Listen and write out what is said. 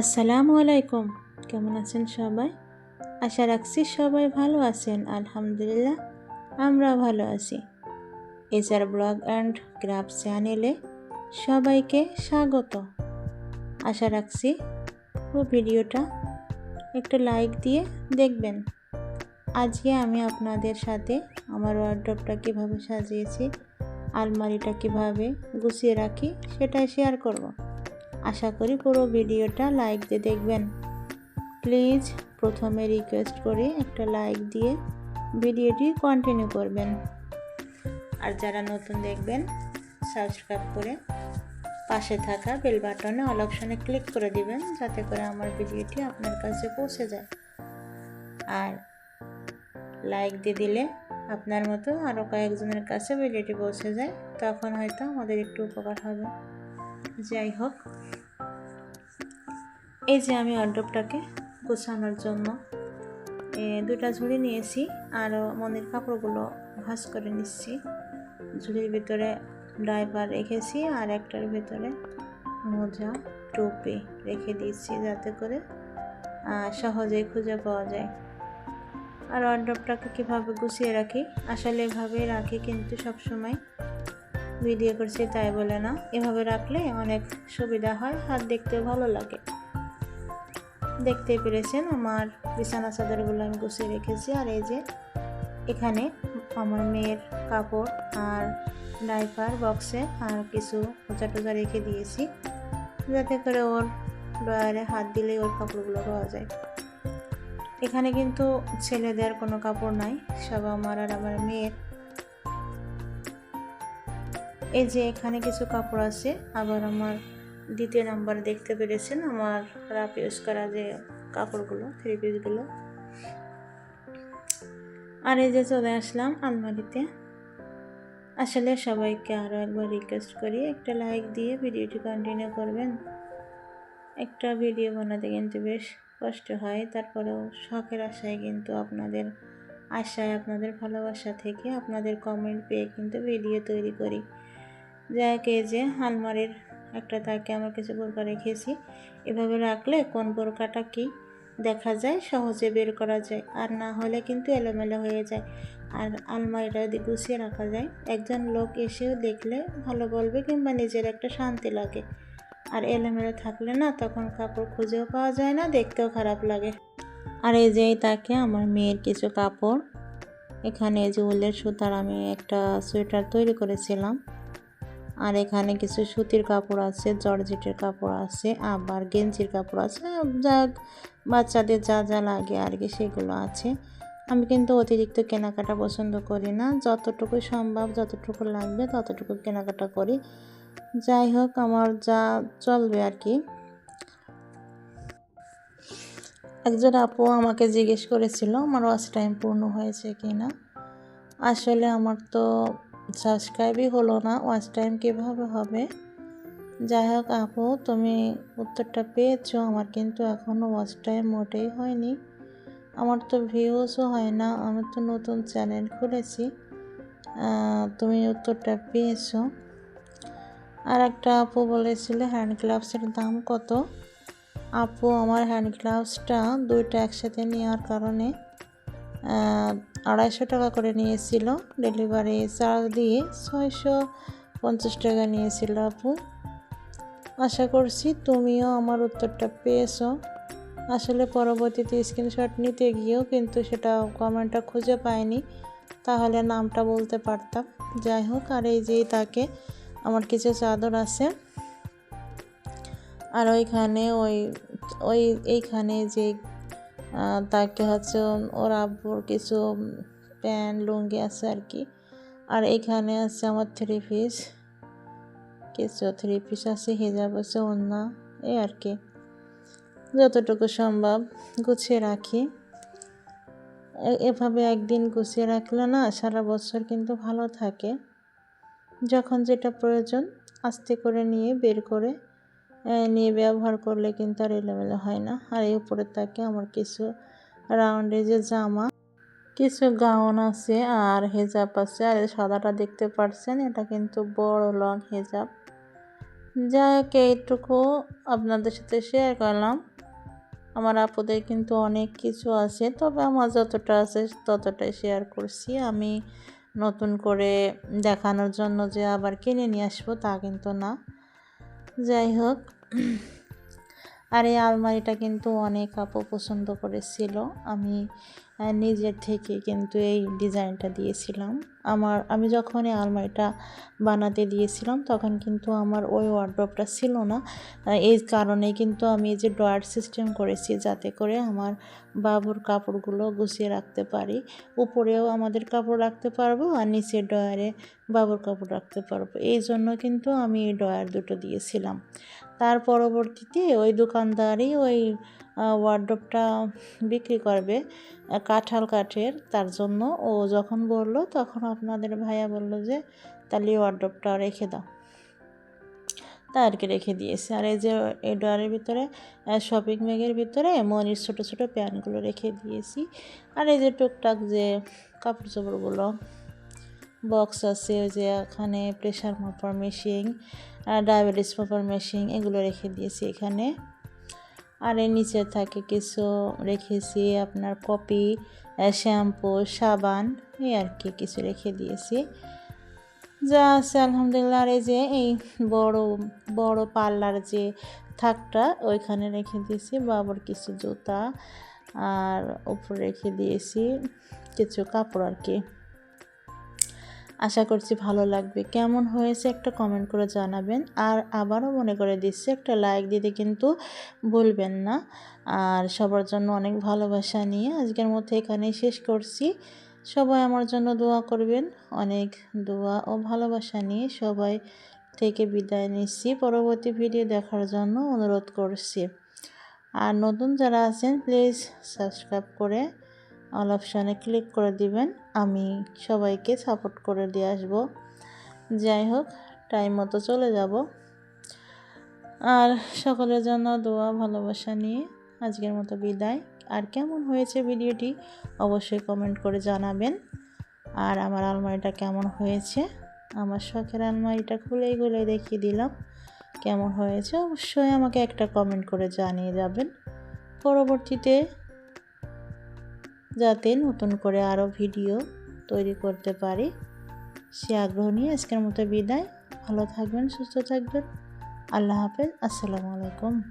আসসালামু আলাইকুম। কেমন আছেন সবাই? আশা রাখছি সবাই ভালো আছেন। আলহামদুলিল্লাহ, আমরা ভালো আছি। এজার ব্লগ অ্যান্ড ক্রাফট চ্যানেলে সবাইকে স্বাগত। আশা রাখছি পুরো ভিডিওটা একটা লাইক দিয়ে দেখবেন। আজকে আমি আপনাদের সাথে আমার ওয়ার্ড্রপটা কীভাবে সাজিয়েছি, আলমারিটা কীভাবে গুছিয়ে রাখি, সেটাই শেয়ার করব। আশা করি পুরো ভিডিওটা লাইক দিয়ে দেখবেন। প্লিজ প্রথমে রিকোয়েস্ট করি একটা লাইক দিয়ে ভিডিওটি কন্টিনিউ করবেন। আর যারা নতুন দেখবেন সাবস্ক্রাইব করে পাশে থাকা বেল বাটনে অল অপশানে ক্লিক করে দিবেন, যাতে করে আমার ভিডিওটি আপনার কাছে পৌঁছে যায়। আর লাইক দিয়ে দিলে আপনার মতো আরও কয়েকজনের কাছে ভিডিওটি পৌঁছে যায়, তখন হয়তো আমাদের একটু উপকার হবে। যাই হোক, এই যে আমি অর্ডবটাকে গোছানোর জন্য দুটা ঝুড়ি নিয়েছি আর মনের কাপড়গুলো ভাঁজ করে নিচ্ছি। ঝুড়ির ভিতরে ড্রাইভার রেখেছি আর একটার ভিতরে মোজা, টুপি রেখে দিচ্ছি যাতে করে সহজেই খুঁজে পাওয়া যায়। আর অর্ডবটাকে কীভাবে গুছিয়ে রাখি? আসলে এভাবেই রাখি কিন্তু সবসময় ভিডিও করছি, তাই বলে না। এভাবে রাখলে অনেক সুবিধা হয় আর দেখতেও ভালো লাগে। দেখতে পেরেছেন আমার বিছানা চাদরগুলো আমি গুছিয়ে রেখেছি, আর এই যে এখানে আমার মেয়ের কাপড় আর ডাইপার বক্সে আর কিছু মোজা টোজা রেখে দিয়েছি, যাতে করে ওর ড্রয়ারে হাত দিলেই ওর কাপড়গুলো পাওয়া যায়। এখানে কিন্তু ছেলেদের কোনো কাপড় নাই, সব আমার আর আমার মেয়ের। এই যে এখানে কিছু কাপড় আছে। আবার আমার দ্বিতীয় নাম্বার দেখতে পেরেছেন আমার রাপ ইউজ করা যে কাপড়গুলো থ্রি পিসগুলো আর এই যে চলে আসলাম আলমারিতে। আসলে সবাইকে আরও একবার রিকোয়েস্ট করি, একটা লাইক দিয়ে ভিডিওটি কন্টিনিউ করবেন। একটা ভিডিও বানাতে কিন্তু বেশ কষ্ট হয়, তারপরেও শখের আশায় কিন্তু আপনাদের আশায়, আপনাদের ভালোবাসা থেকে আপনাদের কমেন্ট পেয়ে কিন্তু ভিডিও তৈরি করি। যাকে যে আলমারির একটা তাকে আমার কিছু বোরকা রেখেছি, এভাবে রাখলে কোন বোরকাটা কি দেখা যায় সহজে বের করা যায় আর না হলে কিন্তু এলোমেলো হয়ে যায়। আর আলমারিটা যদি গুছিয়ে রাখা যায়, একজন লোক এসেও দেখলে ভালো বলবে কিংবা নিজের একটা শান্তি লাগে। আর এলোমেলো থাকলে না তখন কাপড় খুঁজেও পাওয়া যায় না, দেখতেও খারাপ লাগে। আর এই যে তাকে আমার মেয়ের কিছু কাপড়, এখানে যে উলের সুতার আমি একটা সোয়েটার তৈরি করেছিলাম। আর এখানে কিছু সুতির কাপড় আছে, জর্জেটের কাপড় আছে, আবার গেঞ্জির কাপড় আছে যা বাচ্চাদের যা যা লাগে আর কি সেগুলো আছে। আমি কিন্তু অতিরিক্ত কেনাকাটা পছন্দ করি না, যতটুকু সম্ভব যতটুকু লাগবে ততটুকু কেনাকাটা করি। যাই হোক, আমার যা চলবে আর কি। একজন আপু আমাকে জিজ্ঞেস করেছিল, আমার ওয়াচ টাইম পূর্ণ হয়েছে কি না আসলে আমার তো সাবস্ক্রাইবই হলো না ওয়াচ টাইম কীভাবে হবে? যাই হোক আপু, তুমি উত্তরটা পেয়েছ, আমার কিন্তু এখনও ওয়াচ টাইম মোটেই হয়নি। আমার তো ভিউজও হয় না, আমি তো নতুন চ্যানেল খুলেছি। তুমি উত্তরটা পেয়েছ। আর একটা আপু বলেছিল হ্যান্ড গ্লাভসের দাম কত? আপু, আমার হ্যান্ড গ্লাভসটা দুইটা একসাথে নেওয়ার কারণে আড়াইশো টাকা করে নিয়েছিল। ডেলিভারি চার্জ দিয়ে ছয়শো পঞ্চাশ টাকা নিয়েছিল আপু। আশা করছি তুমিও আমার উত্তরটা পেয়েছ। আসলে পরবর্তীতে স্ক্রিনশট নিতে গিয়েও কিন্তু সেটা কমেন্টটা খুঁজে পাইনি। তাহলে নামটা বলতে পারতাম। যাই হোক, আর এই যে তাকে আমার কিছু চাদর আছে। আর ওইখানে ওই ওই, এইখানে যে তাকে হচ্ছে ওর আব্বুর কিছু প্যান্ট লুঙ্গি আছে আর কি। আর এখানে আছে আমার থ্রি পিস কিছু থ্রি পিস আছে হিজাব আছে অন্য এই আর কি। যতটুকু সম্ভব গুছিয়ে রাখি। এভাবে একদিন গুছিয়ে রাখলে না সারা বছর কিন্তু ভালো থাকে। যখন যেটা প্রয়োজন আস্তে করে নিয়ে বের করে নিয়ে ব্যবহার করলে কিন্তু আর এলোমেলো হয় না। আর এই উপরের তাকে আমার কিছু রাউন্ডে যে জামা, কিছু গাউন আছে আর হেজাব আছে। আর সাদাটা দেখতে পাচ্ছেন এটা কিন্তু বড় লং হেজাব। যাই হোক, এইটুকু আপনাদের সাথে শেয়ার করলাম। আমার আপুদের কিন্তু অনেক কিছু আছে, তবে আমার যতটা আছে ততটাই শেয়ার করছি। আমি নতুন করে দেখানোর জন্য যে আবার কিনে নিয়ে আসব তা কিন্তু না। যাই হোক। আর এই আলমারিটা কিন্তু অনেক আপু পছন্দ করেছিল। আমি নিজের থেকে কিন্তু এই ডিজাইনটা দিয়েছিলাম। আমার, আমি যখন এই আলমারিটা বানাতে দিয়েছিলাম, তখন কিন্তু আমার ওই ওয়ার্ড্রপটা ছিল না। এই কারণে কিন্তু আমি এই যে ড্রয়ার সিস্টেম করেছি, যাতে করে আমার বাবুর কাপড়গুলো গুছিয়ে রাখতে পারি। উপরেও আমাদের কাপড় রাখতে পারব আর নিচের ড্রয়ারে বাবুর কাপড় রাখতে পারব। এই জন্য কিন্তু আমি এই ড্রয়ার দুটো দিয়েছিলাম। তার পরবর্তীতে ওই দোকানদারই ওই ওয়ার্ড্রপটা বিক্রি করবে কাঁঠাল কাঠের তার জন্য। ও যখন বলল, তখন আপনাদের ভাইয়া বলল যে, তাহলে ওয়ার্ড্রপটা রেখে দাও। তা আর কি রেখে দিয়েছে। আর এই যে, এই ডয়ারের ভিতরে শপিং ব্যাগের ভিতরে মনির ছোটো ছোটো প্যান্টগুলো রেখে দিয়েছি। আর এই যে টুকটাক যে কাপড় চোপড়গুলো বক্স আছে ওই যে এখানে প্রেশার মাপার মেশিন ডায়াবেটিস মাপার মেশিন এগুলো রেখে দিয়েছি এখানে। আর এর নিচে থাকে কিছু রেখেছি আপনার কপি শ্যাম্পু সাবান, এই আর কি কিছু রেখে দিয়েছি। যা আছে আলহামদুলিল্লাহ। আর এই যে এই বড় বড় পার্লার যে থাকটা, ওইখানে রেখে দিয়েছি। বাবার কিছু জুতা, আর উপরে রেখে দিয়েছি কিছু কাপড় আর কি। আশা করছি ভালো লাগবে। কেমন হয়েছে একটা কমেন্ট করে জানাবেন। আর আবারও মনে করে দিচ্ছি, একটা লাইক দিতে কিন্তু ভুলবেন না। আর সবার জন্য অনেক ভালোবাসা নিয়ে আজকের মধ্যে এখানেই শেষ করছি। সবাই আমার জন্য দোয়া করবেন। অনেক দোয়া ও ভালোবাসা নিয়ে সবাই থেকে বিদায় নিচ্ছি। পরবর্তী ভিডিও দেখার জন্য অনুরোধ করছি। আর নতুন যারা আছেন প্লিজ সাবস্ক্রাইব করে অল অপশানে ক্লিক করে দিবেন। আমি সবাইকে সাপোর্ট করে দিয়ে আসব। যাই হোক, টাইম মতো চলে যাব। আর সকলের জন্য দোয়া, ভালোবাসা নিয়ে আজকের মতো বিদায়। আর কেমন হয়েছে ভিডিওটি অবশ্যই কমেন্ট করে জানাবেন। আর আমার আলমারিটা কেমন হয়েছে? আমার শখের আলমারিটা খুলেই খুলে দেখিয়ে দিলাম। কেমন হয়েছে? অবশ্যই আমাকে একটা কমেন্ট করে জানিয়ে যাবেন। পরবর্তীতে যাতে নতুন করে আরও ভিডিও তৈরি করতে পারি। সে আগ্রহ নিয়ে আজকের মতো বিদায়। ভালো থাকবেন, সুস্থ থাকবেন। আল্লাহ হাফেজ। আসসালামু আলাইকুম।